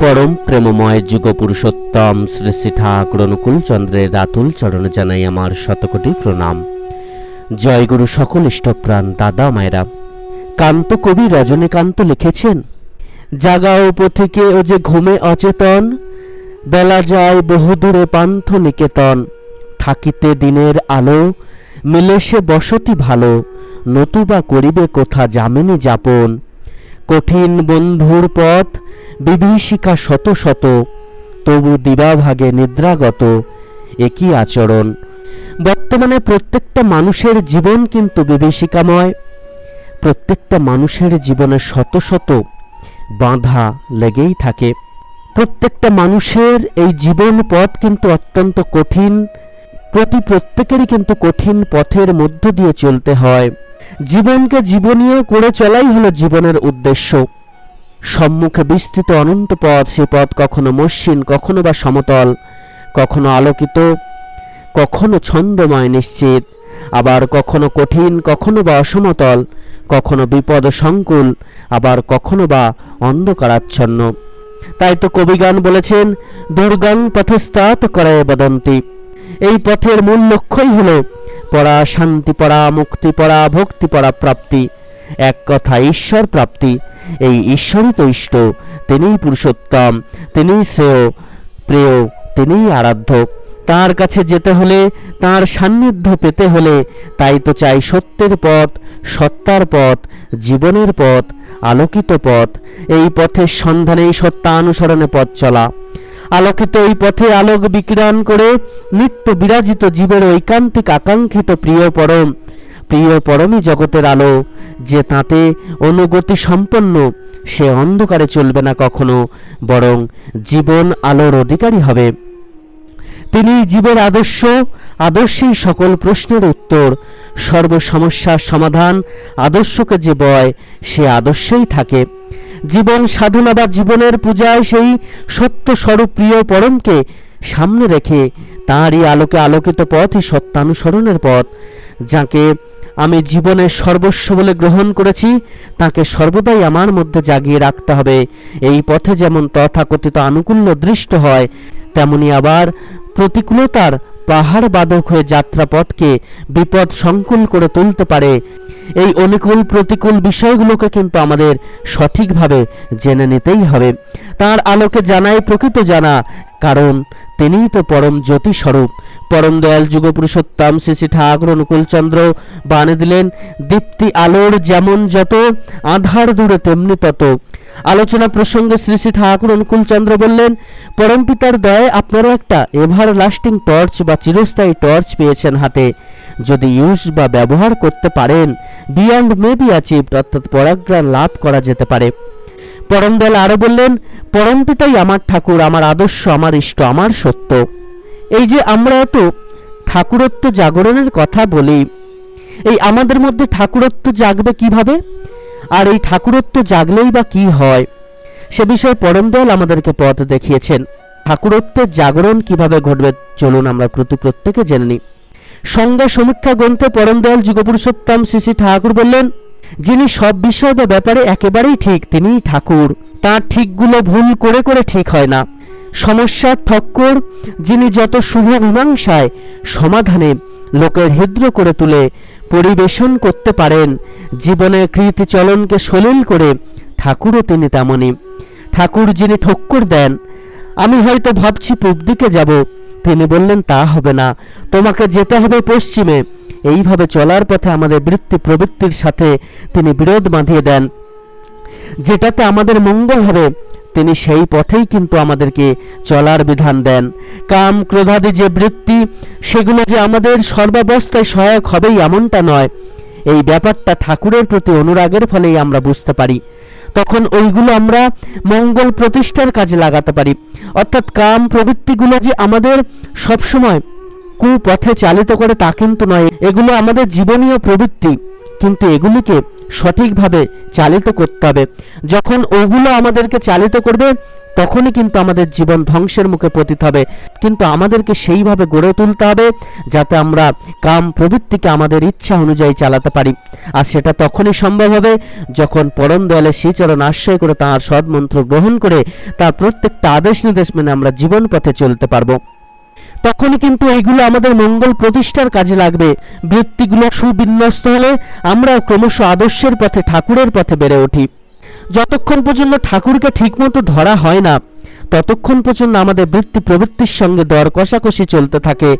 পরম প্রেমময় যুগ পুরুষোত্তম শ্রী শ্রী অনুকূল চন্দ্রের রাতুল চরণে জানাই আমার শতকোটি প্রণাম। জয় গুরু সকল ইষ্টপ্রাণ, দাদা মায়েরা। কান্ত কবি রজনীকান্ত লিখেছেন, জাগাও পথিকে ও যে ঘুমে অচেতন, বেলা যায় বহুদূরে পান্থ নিকেতন থাকিতে দিনের আলো, মিলে সে বসতি ভালো, নতুবা করিবে কোথা যামিনী যাপন। কঠিন বন্ধুর পথ, বিভীষিকা শত শত, তবু দিবাভাগে নিদ্রাগত, একই আচরণ। বর্তমানে প্রত্যেকটা মানুষের জীবন কিন্তু বিভীষিকাময়। প্রত্যেকটা মানুষের জীবনে শত শত বাধা লেগেই থাকে। প্রত্যেকটা মানুষের এই জীবন পথ কিন্তু অত্যন্ত কঠিন প্রতি প্রত্যেকেরই কিন্তু কঠিন পথের মধ্য দিয়ে চলতে হয়। জীবনকে জীবনীয় করে চলাই হলো জীবনের উদ্দেশ্য। সম্মুখে বিস্তৃত অনন্ত পথ সে পথ কখনো মসৃণ, কখনো বা সমতল, কখনো আলোকিত, কখনো ছন্দময় নিশ্চিত, আবার কখনো কঠিন, কখনো বা অসমতল, কখনো বিপদ সংকুল, আবার কখনো বা অন্ধকারাচ্ছন্ন। তাই তো কবিগান বলেছেন, দুর্গাং পথস্তাত করায় বদন্তি। এই পথের মূল লক্ষ্যই হল পড়া শান্তি, পড়া মুক্তি, পড়া ভক্তি, পড়া প্রাপ্তি। এক কথা ঈশ্বর প্রাপ্তি। এই ঈশ্বরই তো ইষ্ট, তিনিই পুরুষোত্তম, তিনিই শ্রেয়, প্রিয়, তিনিই আরাধ্য। তার কাছে যেতে হলে, তার সান্নিধ্য পেতে হলে, তাই তো চাই সত্যের পথ, সত্তার পথ, জীবনের পথ, আলোকিত পথ। এই পথের সন্ধানেই সত্যানুসরণে পথ চলা। আলোকিত এই পথে আলোক বিকিরণ করে নিত্য বিরাজিত জীবের ঐকান্তিক আকাঙ্ক্ষিত প্রিয় পরম। প্রিয় পরমই জগতের আলো, যে তাতে অনুগতি সম্পন্ন, সে অন্ধকারে চলবে না কখনো, বরং জীবন আলোর অধিকারী হবে। তিনি জীবের আদর্শ, আদর্শেই সকল প্রশ্নের উত্তর। সর্ব সমস্যার সমাধান আদর্শকে যে বয়, সে আদর্শেই থাকে। জীবন সাধনা বা জীবনের পূজায় সেই সত্য স্বরূপ প্রিয় পরমকে সামনে রেখে তাঁরই আলোকে আলোকিত পথই সত্যানুসরণের পথ, যাকে আমি জীবনের সর্বস্ব বলে গ্রহণ করেছি, তাকে সর্বদাই আমার মধ্যে জাগিয়ে রাখতে হবে। এই পথে যেমন তথাকথিত আনুকূল্য দৃষ্ট হয়, তেমনি আবার প্রতিকূলতার পাহাড় বাদক হয়ে যাত্রাপথকে বিপদ সংকুল করে তুলতে পারে। এই অনুকূল প্রতিকূল বিষয়গুলোকে কিন্তু আমাদের সঠিকভাবে জেনে নিতেই হবে। তার আলোকে জানাই প্রকৃত জানা, কারণ তিনিই তো পরম জ্যোতি স্বরূপ পরম দয়াল যুগ পুরুষোত্তম শ্রী শ্রী ঠাকুর অনুকূলচন্দ্র বানে দিলেন, দীপ্তি আলোর যেমন যত, আধার দূরে তেমনি তত। আলোচনা প্রসঙ্গে শ্রী শ্রী ঠাকুর অনুকূলচন্দ্র বললেন, পরম পিতার আপনারা একটা এভার লাস্টিং টর্চ বা চিরস্থায়ী টর্চ পেয়েছেন হাতে। যদি ইউজ বা ব্যবহার করতে পারেন, বিয়ন্ড মে বি অ্যাচিভড, অর্থাৎ পরাগ্রাণ লাভ করা যেতে পারে। পরমদয়াল আরও বললেন, পরম পিতাই আমার ঠাকুর, আমার আদর্শ, আমার ইষ্ট, আমার সত্য। এই যে আমরা এত ঠাকুরত্ব জাগরণের কথা বলি, এই আমাদের মধ্যে ঠাকুরত্ব জাগবে কীভাবে? আর এই ঠাকুরত্ব জাগলেই বা কি হয়? সে বিষয়ে পরমদয়াল আমাদেরকে পথ দেখিয়েছেন। ঠাকুরত্বের জাগরণ কীভাবে ঘটবে, চলুন আমরা প্রতি প্রত্যেকে জেনে নিই। সংজ্ঞা সমীক্ষা গ্রন্থে পরমদয়াল যুগপুরুষোত্তম শ্রী শ্রী ঠাকুর বললেন, যিনি সব বিষয় বা ব্যাপারে একেবারেই ঠিক, তিনিই ঠাকুর। তার ঠিকগুলো ভুল করে করে ঠিক হয় না। সমস্যার ঠক্কর, যিনি যত শুভ মীমাংসায় সমাধানে লোকের হৃদ্র করে তুলে পরিবেশন করতে পারেন, জীবনের কৃতিচলনকে সলিল করে ঠাকুরও তিনি তেমনই ঠাকুর যিনি ঠক্কর দেন, আমি হয়তো ভাবছি পূব দিকে যাব, তিনি বললেন, তা হবে না, তোমাকে যেতে হবে পশ্চিমে। এইভাবে চলার পথে আমাদের বৃত্তি প্রবৃত্তির সাথে তিনি বিরোধ বাঁধিয়ে দেন। যেটাতে আমাদের মঙ্গল হবে তিনি সেই পথেই কিন্তু আমাদেরকে চলার বিধান দেন। কাম, ক্রোধাদি যে বৃত্তি, সেগুলো যে আমাদের সর্বাবস্থায় সহায়ক হবেই এমনটা নয়। এই ব্যাপারটা ঠাকুরের প্রতি অনুরাগের ফলেই আমরা বুঝতে পারি। তখন ওইগুলো আমরা মঙ্গল প্রতিষ্ঠার কাজে লাগাতে পারি। অর্থাৎ কাম প্রবৃত্তিগুলো যে আমাদের সবসময় কুপথে চালিত করে তা কিন্তু নয়। এগুলো আমাদের জীবনীয় প্রবৃত্তি। কিন্তু এগুলিকে সঠিকভাবে চালিত করতে হবে। যখন ওগুলো আমাদেরকে চালিত করবে, তখনই কিন্তু আমাদের জীবন ধ্বংসের মুখে পতিত হবে। কিন্তু আমাদেরকে সেইভাবে গড়ে তুলতে হবে, যাতে আমরা কাম প্রবৃত্তিকে আমাদের ইচ্ছা অনুযায়ী চালাতে পারি। আর সেটা তখনই সম্ভব হবে যখন পরম দয়ালে শ্রীচরণ আশ্রয় করে তাঁর সদমন্ত্র গ্রহণ করে তার প্রত্যেকটা আদেশ নির্দেশ মেনে আমরা জীবন পথে চলতে পারব। তখনই কিন্তু এইগুলো আমাদের মঙ্গল প্রতিষ্ঠার কাজে লাগবে। বৃত্তিগুলো সুবিন্যস্ত হলে আমরা ক্রমশ আদর্শের পথে, ঠাকুরের পথে বেড়ে উঠি। যতক্ষণ পর্যন্ত ঠাকুরকে ঠিকমতো ধরা হয় না, ততক্ষণ পর্যন্ত আমাদের বৃত্তি প্রবৃত্তির সঙ্গে দর কষাকষি চলতে থাকে।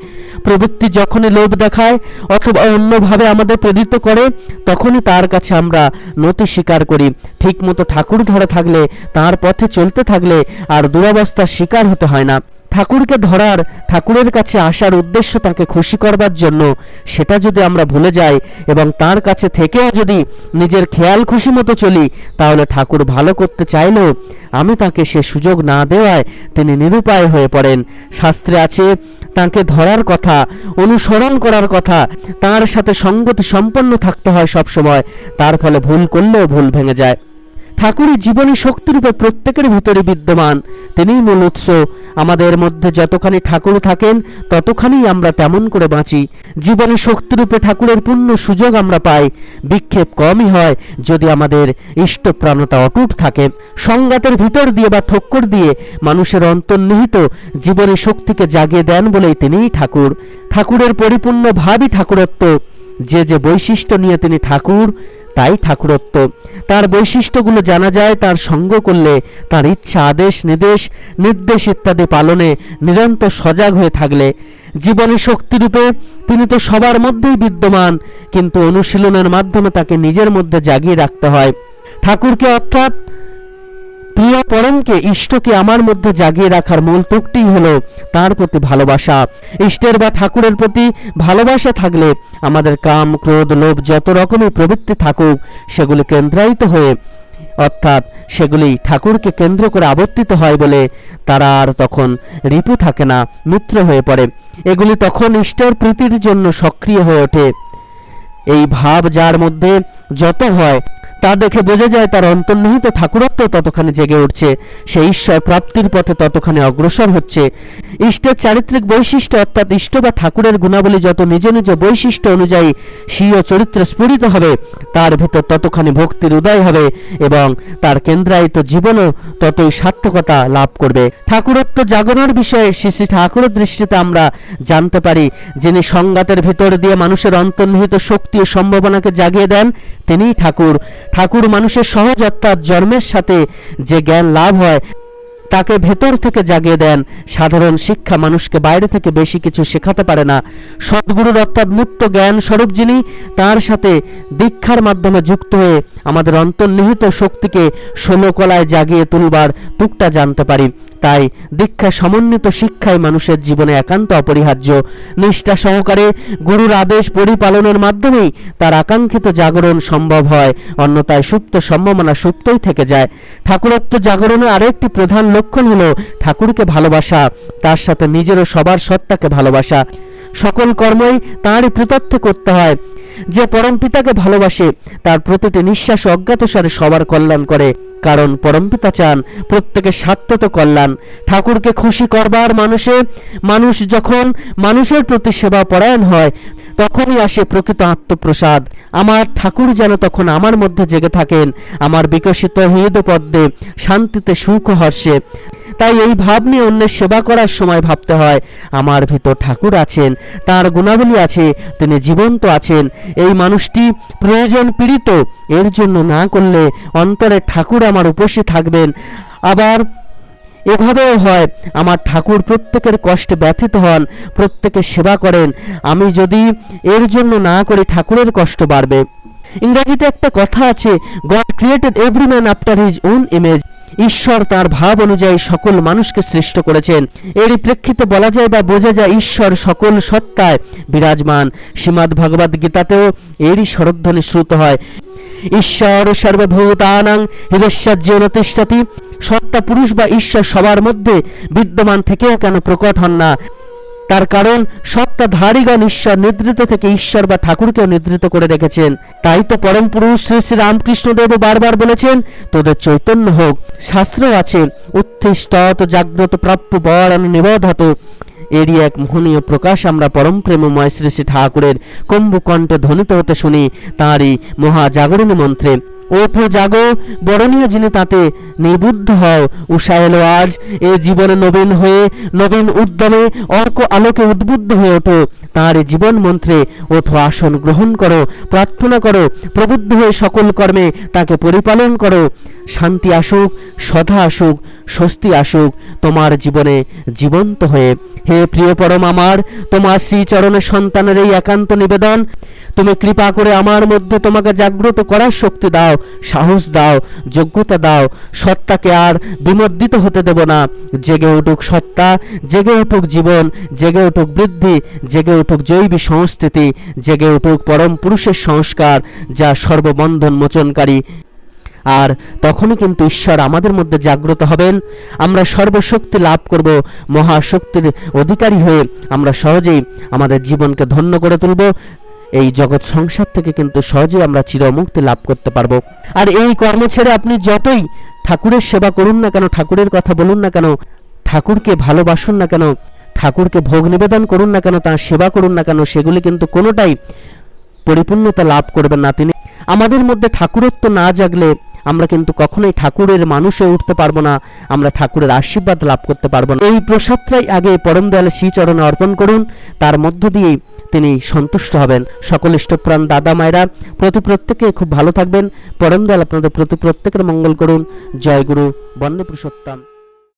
প্রবৃত্তি যখনই লোভ দেখায় অথবা অন্যভাবে আমাদের প্রেরিত করে, তখনই তার কাছে আমরা নতি স্বীকার করি। ঠিকমতো ঠাকুর ধরা থাকলে, তার পথে চলতে থাকলে আর দুরবস্থার শিকার হতে হয় না। ঠাকুরকে ধরার, ঠাকুরের কাছে আসার উদ্দেশ্য তাকে খুশি করবার জন্য, সেটা যদি আমরা ভুলে যাই এবং তার কাছে থেকেও যদি নিজের খেয়াল খুশি মতো চলি, তাহলে ঠাকুর ভালো করতে চাইলেও আমি তাকে সে সুযোগ না দেওয়ায় তিনি নিরুপায় হয়ে পড়েন। শাস্ত্রে আছে, তাকে ধরার কথা, অনুসরণ করার কথা, তার সাথে সঙ্গতি সম্পন্ন থাকতে হয় সবসময়, তার ফলে ভুল করলেও ভুল ভেঙে যায়। ঠাকুরই জীবনী শক্তিরূপে প্রত্যেকের ভিতরে বিদ্যমান। তিনিই মূল উৎস। আমাদের মধ্যে যতখানি ঠাকুর থাকেন, ততখানি আমরা তেমন করে বাঁচি। জীবনী শক্তিরূপে ঠাকুরের পূর্ণ সুযোগ আমরা পাই। বিক্ষেপ কমই হয় যদি আমাদের ইষ্টপ্রাণতা অটুট থাকে। সংঘাতের ভিতর দিয়ে বা ঠক্কর দিয়ে মানুষের অন্তর্নিহিত জীবনী শক্তিকে জাগিয়ে দেন বলেই তিনিই ঠাকুর। ঠাকুরের পরিপূর্ণ ভাবই ঠাকুরত্ব। যে যে বৈশিষ্ট্য নিয়ে তিনি ঠাকুর, তাই ঠাকুরত্ব। তার বৈশিষ্ট্যগুলো জানা যায়, তার সঙ্গ করলে তার ইচ্ছা, আদেশ, নির্দেশ নির্দেশ ইত্যাদি পালনে নিরন্তর সজাগ হয়ে থাকলে জীবনী শক্তিরূপে তিনি তো সবার মধ্যেই বিদ্যমান, কিন্তু অনুশীলনের মাধ্যমে তাকে নিজের মধ্যে জাগিয়ে রাখতে হয়। ঠাকুরকে অর্থাৎ প্রিয় পরমকে ইষ্টকে আমার মধ্যে জাগিয়ে রাখার মূল তুকটি হলো তার প্রতি ভালোবাসা। ইষ্টের বা ঠাকুরের প্রতি ভালোবাসা থাকলে আমাদের কাম, ক্রোধ, লোভ যত রকমের প্রবৃত্তি থাকুক, সেগুলি কেন্দ্রায়িত হয়ে, অর্থাৎ সেগুলি ঠাকুরকে কেন্দ্র করে আবর্তিত হয় বলে তারা আর তখন রিপু থাকে না, মিত্র হয়ে পড়ে। এগুলি তখন ইষ্টের প্রীতির জন্য সক্রিয় হয়ে ওঠে। এই ভাব যার মধ্যে যত হয়, তা দেখে বোঝা যায় তার অন্তর্নিহিত ঠাকুরত্ব ততখানি জেগে উঠছে। সে ঈশ্বর প্রাপ্তির পথে ততখানি অগ্রসর হচ্ছে। ইষ্টের চারিত্রিক বৈশিষ্ট্য অর্থাৎ ইষ্ট বা ঠাকুরের গুণাবলী যত নিজ নিজ বৈশিষ্ট্য অনুযায়ী স্বীয় চরিত্রে স্ফুরিত হবে, তার ভিতর ততখানি ভক্তির উদয় হবে এবং তার কেন্দ্রায়িত জীবনও ততই সার্থকতা লাভ করবে। ঠাকুরত্ব জাগরণের বিষয়ে শ্রী শ্রী ঠাকুরের দৃষ্টিতে আমরা জানতে পারি, যিনি সংঘাতের ভিতর দিয়ে মানুষের অন্তর্নিহিত শক্তি ও সম্ভাবনাকে জাগিয়ে দেন তিনি ঠাকুর। ঠাকুর মানুষের সহজ অর্থাৎ জন্মের সাথে যে জ্ঞান লাভ হয় তাকে ভেতর থেকে জাগিয়ে দেন। সাধারণ শিক্ষা মানুষকে বাইরে থেকে বেশি কিছু শেখাতে পারে না। সদ্গুরুর অর্থাৎ মুক্ত জ্ঞান স্বরূপ যিনি, তার সাথে দীক্ষার মাধ্যমে যুক্ত হয়ে আমাদের অন্তর্নিহিত শক্তিকে ষোলো কলায় জাগিয়ে তুলবার টুকটা জানতে পারি। তাই দীক্ষা সমন্বিত শিক্ষাই মানুষের জীবনে একান্ত অপরিহার্য। নিষ্ঠা সহকারে গুরুর আদেশ পরিপালনের মাধ্যমেই তার আকাঙ্ক্ষিত জাগরণ সম্ভব হয়। অন্যথায় সুপ্ত সম্ভাবনা সুপ্তই থেকে যায়। ঠাকুরত্ব জাগরণের আরেকটি প্রধান লক্ষণ হলো ঠাকুরকে ভালোবাসা, তার সাথে নিজেরও সবার সত্তাকে ভালোবাসা। সকল কর্মই তাঁরই প্রত্যর্থে করতে হয়। যে পরম পিতাকে ভালোবাসে, তার প্রতিটি নিঃশ্বাস অজ্ঞাতসারে সবার কল্যাণ করে। কারণ পরমপিতা চান প্রত্যেকের স্বার্থত কল্যাণ। ঠাকুরকে খুশি করবার মানুষে, মানুষ যখন মানুষের প্রতি সেবা পরায়ণ হয়, তখনই আসে প্রকৃত আত্মপ্রসাদ। আমার ঠাকুর যেন তখন আমার মধ্যে জেগে থাকেন, আমার বিকশিত হৃদ পদ্মে শান্তিতে সুখ হর্ষে। তাই এই ভাব নিয়ে অন্যের সেবা করার সময় ভাবতে হয়, আমার ভিতর ঠাকুর আছেন, তার গুণাবলী আছে, তিনি জীবন্ত আছেন, এই মানুষটি প্রয়োজন পীড়িত, এর জন্য না করলে অন্তরে ঠাকুর আমার উপসে থাকবেন। আবার এভাবেও হয়, আমার ঠাকুর প্রত্যেকের কষ্টে ব্যথিত হন প্রত্যেকের সেবা করেন, আমি যদি এর জন্য না করি, ঠাকুরের কষ্ট বাড়বে। ইংরেজিতে একটা কথা আছে god created every man after his own image ঈশ্বর তার ভাব অনুযায়ী সকল মানুষকে সৃষ্ট করেছেন। এরই প্রেক্ষিতে বলা যায় বা বোঝা যায়, ঈশ্বর সকল সত্তায় বিরাজমান। শ্রীমদ্ ভগবদ গীতাতেও এরই স্বরধ্বনি শ্রুত হয়, ঈশ্বর সর্বভূতানাং হৃদস্যাজ্যেন তিষ্ঠতি। সত্তা পুরুষ বা ঈশ্বর সবার মধ্যে বিদ্যমান থেকেও কেন প্রকট হন না? তার কারণ সত্তাধারীগণ ঈশ্বর নিদ্রিত থেকে ঈশ্বর বা ঠাকুরকেও নিদ্রিত করে রেখেছেন। তাই তো পরম পুরুষ শ্রী শ্রী রামকৃষ্ণদেব বারবার বলেছেন, তোদের চৈতন্য হোক। শাস্ত্র আছে উত্তিষ্ঠত জাগ্রত প্রাপ্য বর নিবোধত এরই এক মোহনীয় প্রকাশ আমরা পরম প্রেমময় শ্রী শ্রী ঠাকুরের কম্বুকণ্ঠে ধ্বনিত হতে শুনি তাঁরই মহাজাগরণী মন্ত্রে। ওঠো জাগো, বরণীয় যিনি তাতে নিবুদ্ধ হও। উষা এলো আজ, এ জীবনে নবীন হয়ে, নবীন উদ্যমে অর্ক আলোকে উদ্বুদ্ধ হয়ে ওঠো। তাঁর জীবন মন্ত্রে ওঠো, আসন গ্রহণ করো, প্রার্থনা করো, প্রবুদ্ধ হয়ে সকল কর্মে তাকে পরিপালন করো। শান্তি আসুক সধা আসুক, স্বস্তি আসুক, তোমার জীবনে জীবন্ত হয়ে। হে প্রিয় পরম আমার, তোমার শ্রীচরণে সন্তানের এই একান্ত নিবেদন, তুমি কৃপা করে আমার মধ্যে তোমাকে জাগ্রত করার শক্তি দাও। সাহস দাও, যোগ্যতা দাও। সত্তাকে আর বিমর্দিত হতে দেব না। জেগে উঠুক সত্তা, জেগে উঠুক জীবন, জেগে উঠুক বৃদ্ধি, জেগে উঠুক জৈবী সংস্কৃতি, জেগে উঠুক পরম পুরুষের সংস্কার, যা সর্ববন্ধন মোচনকারী। আর তখনই কিন্তু ঈশ্বর আমাদের মধ্যে জাগ্রত হবেন। আমরা সর্বশক্তি লাভ করব, মহাশক্তির অধিকারী হয়ে আমরা সহজেই আমাদের জীবনকে ধন্য করে তুলব। এই জগৎ সংসার থেকে কিন্তু সহজেই আমরা চিরমুক্তি লাভ করতে পারব। আর এই কর্ম ছেড়ে আপনি যতই ঠাকুরের সেবা করুন না কেন, ঠাকুরের কথা বলুন না কেন, ঠাকুরকে ভালোবাসুন না কেন, ঠাকুরকে ভোগ নিবেদন করুন না কেন, তার সেবা করুন না কেন, সেগুলি কিন্তু কোনোটাই পরিপূর্ণতা লাভ করবেন না। তিনি আমাদের মধ্যে ঠাকুরত্ব না জাগলে আমরা কিন্তু কখনোই ঠাকুরের মানুষ হয়ে উঠতে পারব না, আমরা ঠাকুরের আশীর্বাদ লাভ করতে পারব না। এই প্রসাদটাই আগে পরম দয়ালে শ্রীচরণে অর্পণ করুন, তার মধ্য দিয়েই তিনি সন্তুষ্ট হবেন। সকল ইষ্টপ্রাণ দাদা মায়েরা, প্রতি প্রত্যেকে খুব ভালো থাকবেন। পরম দয়াল আপনাদের প্রতি প্রত্যেকের মঙ্গল করুন। জয় গুরু, বন্দে পুরুষোত্তম।